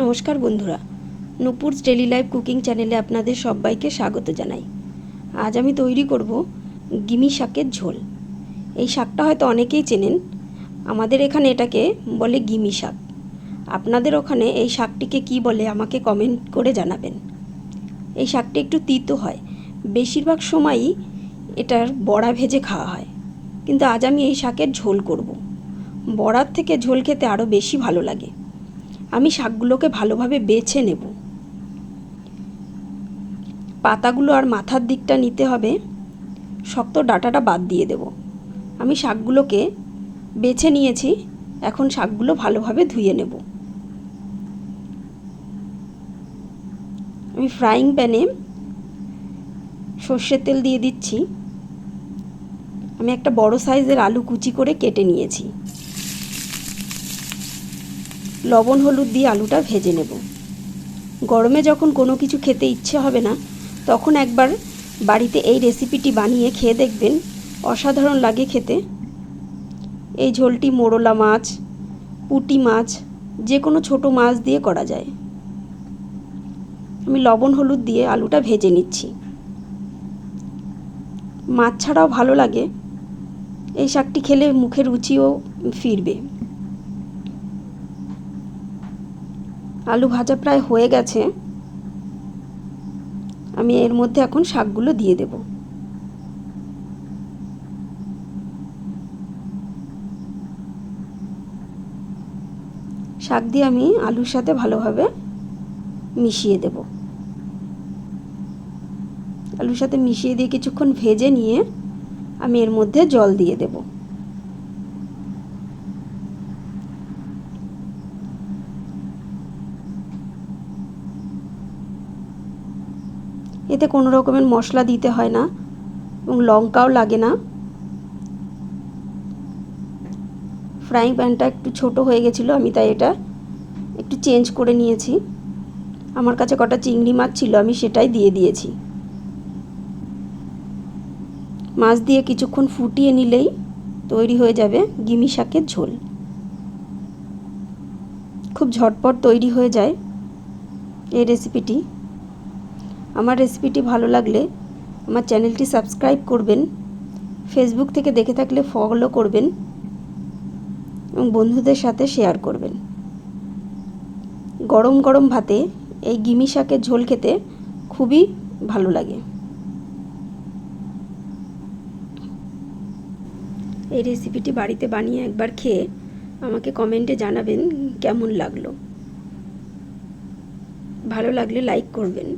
নমস্কার বন্ধুরা। Nupur's daily life cooking চ্যানেলে আপনাদের সবাইকে স্বাগত জানাই। আজ আমি তৈরি করব গিমি শাকের ঝোল। এই শাকটা হয়তো অনেকেই চেনেন। আমাদের এখানে এটাকে বলে গিমি শাক। আপনাদের ওখানে এই শাকটিকে কি বলে আমাকে কমেন্ট করে জানাবেন। এই শাকটি একটু তিতো হয়। বেশিরভাগ সময়ই এটার বড়া ভেজে খাওয়া হয়। কিন্তু আজ আমি এই শাকের ঝোল করব। বড়ার থেকে ঝোল খেতে আরও বেশি ভালো লাগে। আমি শাকগুলোকে ভালোভাবে বেছে নেব। পাতাগুলো আর মাথার দিকটা নিতে হবে। শক্ত ডাটাটা বাদ দিয়ে দেব। আমি শাকগুলোকে বেছে নিয়েছি, এখন শাকগুলো ভালোভাবে ধুয়ে নেব। আমি ফ্রাইং প্যানে সর্ষের তেল দিয়ে দিচ্ছি। আমি একটা বড় সাইজের আলু কুচি করে কেটে নিয়েছি। লবণ, হলুদ দিয়ে আলুটা ভেজে নেব। গরমে যখন কোনো কিছু খেতে ইচ্ছে হবে না, তখন একবার বাড়িতে এই রেসিপিটি বানিয়ে খেয়ে দেখবেন। অসাধারণ লাগে খেতে। এই ঝোলটি মোরলা মাছ, পুঁটি মাছ, যে কোনো ছোটো মাছ দিয়ে করা যায়। আমি লবণ, হলুদ দিয়ে আলুটা ভেজে নিচ্ছি। মাছ ছাড়াও ভালো লাগে। এই শাকটি খেলে মুখের রুচিও ফিরবে। আলু ভাজা প্রায় হয়ে গেছে। আমি এর মধ্যে এখন শাকগুলো দিয়ে দেব। শাক দিয়ে আমি আলুর সাথে ভালোভাবে মিশিয়ে দেব। আলুর সাথে মিশিয়ে দিয়ে কিছুক্ষণ ভেজে নিয়ে আমি এর মধ্যে জল দিয়ে দেবো। এতে কোনো রকমের মশলা দিতে হয় না এবং লঙ্কাও লাগে না। ফ্রাইং প্যানটা একটু ছোট হয়ে গেছিল, আমি তাই এটা একটু চেঞ্জ করে নিয়েছি। আমার কাছে কটা চিংড়ি মাছ ছিল, আমি সেটাই দিয়ে দিয়েছি। মাছ দিয়ে কিছুক্ষণ ফুটিয়ে নিলেই তৈরি হয়ে যাবে গিমি শাকের ঝোল। খুব ঝটপট তৈরি হয়ে যায় এই রেসিপিটি আমার রেসিপিটি ভালো লাগলে আমার চ্যানেলটি সাবস্ক্রাইব করবেন ফেসবুক থেকে দেখে থাকলে ফলো করবেন এবং বন্ধুদের সাথে শেয়ার করবেন। গরম গরম ভাতে এই গিমি শাকের ঝোল খেতে খুবই ভালো লাগে। এই রেসিপিটি বাড়িতে বানিয়ে একবার খেয়ে আমাকে কমেন্টে জানাবেন কেমন লাগল। ভালো লাগলে লাইক করবেন।